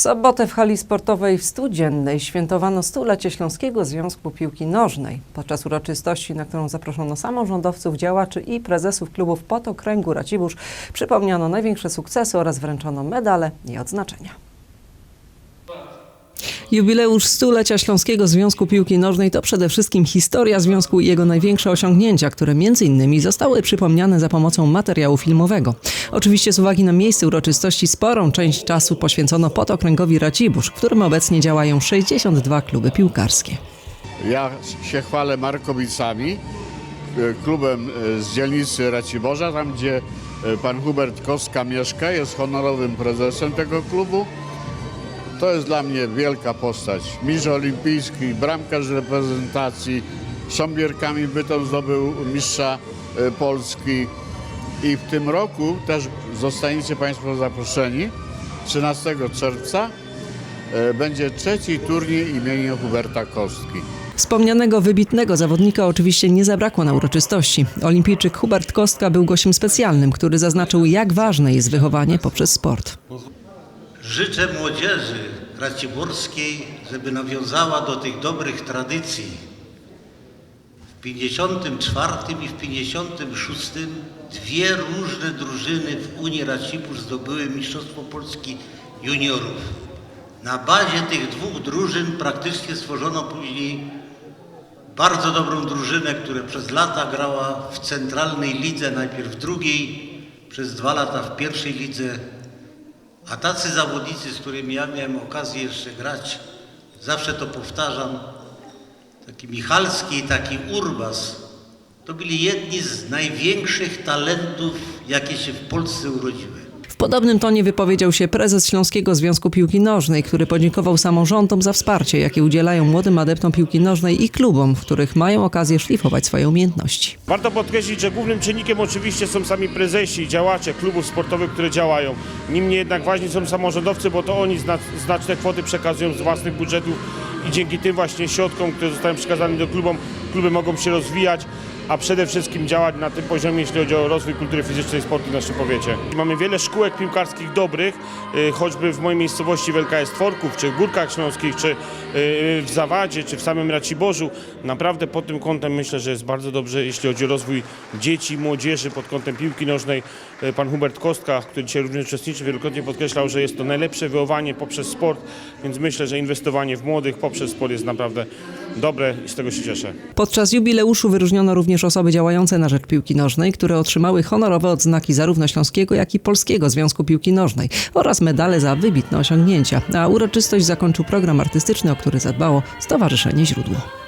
sobotę w hali sportowej w Studziennej świętowano stulecie Śląskiego Związku Piłki Nożnej. Podczas uroczystości, na którą zaproszono samorządowców, działaczy i prezesów klubów Potokręgu Racibórz, przypomniano największe sukcesy oraz wręczono medale i odznaczenia. Jubileusz stulecia Śląskiego Związku Piłki Nożnej to przede wszystkim historia związku i jego największe osiągnięcia, które innymi zostały przypomniane za pomocą materiału filmowego. Oczywiście z uwagi na miejsce uroczystości sporą część czasu poświęcono Potokręgowi Racibórz, w którym obecnie działają 62 kluby piłkarskie. Ja się chwalę Markowicami, e, klubem e, z dzielnicy Raciborza, tam gdzie e, pan Hubert Koska mieszka, jest honorowym prezesem tego klubu. To jest dla mnie wielka postać. Mistrz olimpijski, bramkarz reprezentacji, Sząbierkami Bytom zdobył mistrza e, Polski. I w tym roku też zostaniecie Państwo zaproszeni. 13 czerwca e, będzie trzeci turniej imienia Huberta Kostki. Wspomnianego wybitnego zawodnika oczywiście nie zabrakło na uroczystości. Olimpijczyk Hubert Kostka był gościem specjalnym, który zaznaczył, jak ważne jest wychowanie poprzez sport. Życzę młodzieży raciborskiej, żeby nawiązała do tych dobrych tradycji. W 54 i w 56 dwie różne drużyny w Unii Racibórz zdobyły Mistrzostwo Polski Juniorów. Na bazie tych dwóch drużyn praktycznie stworzono później bardzo dobrą drużynę, która przez lata grała w centralnej lidze, najpierw w drugiej, przez dwa lata w pierwszej lidze, a tacy zawodnicy, z którymi ja miałem okazję jeszcze grać, zawsze to powtarzam, taki Michalski i taki Urbas, to byli jedni z największych talentów, jakie się w Polsce urodziły. Podobnym tonie wypowiedział się prezes Śląskiego Związku Piłki Nożnej, który podziękował samorządom za wsparcie, jakie udzielają młodym adeptom piłki nożnej i klubom, w których mają okazję szlifować swoje umiejętności. Warto podkreślić, że głównym czynnikiem oczywiście są sami prezesi i działacze klubów sportowych, które działają. Niemniej jednak ważni są samorządowcy, bo to oni zna- znaczne kwoty przekazują z własnych budżetów i dzięki tym właśnie środkom, które zostają przekazane do klubom, kluby mogą się rozwijać, a przede wszystkim działać na tym poziomie, jeśli chodzi o rozwój kultury fizycznej i sportu w naszym powiecie. Mamy wiele szkółek piłkarskich dobrych, y, choćby w mojej miejscowości w LKS Tworków, czy w Górkach Śląskich, czy y, w Zawadzie, czy w samym Raciborzu. Naprawdę pod tym kątem myślę, że jest bardzo dobrze, jeśli chodzi o rozwój dzieci, młodzieży pod kątem piłki nożnej. Y, Pan Hubert Kostka, który dzisiaj również uczestniczy, wielokrotnie podkreślał, że jest to najlepsze wychowanie poprzez sport, więc myślę, że inwestowanie w młodych poprzez sport jest naprawdę dobre i z tego się cieszę. Podczas jubileuszu wyróżniono również osoby działające na rzecz piłki nożnej, które otrzymały honorowe odznaki zarówno Śląskiego, jak i Polskiego Związku Piłki Nożnej oraz medale za wybitne osiągnięcia. A uroczystość zakończył program artystyczny, o który zadbało Stowarzyszenie Źródło.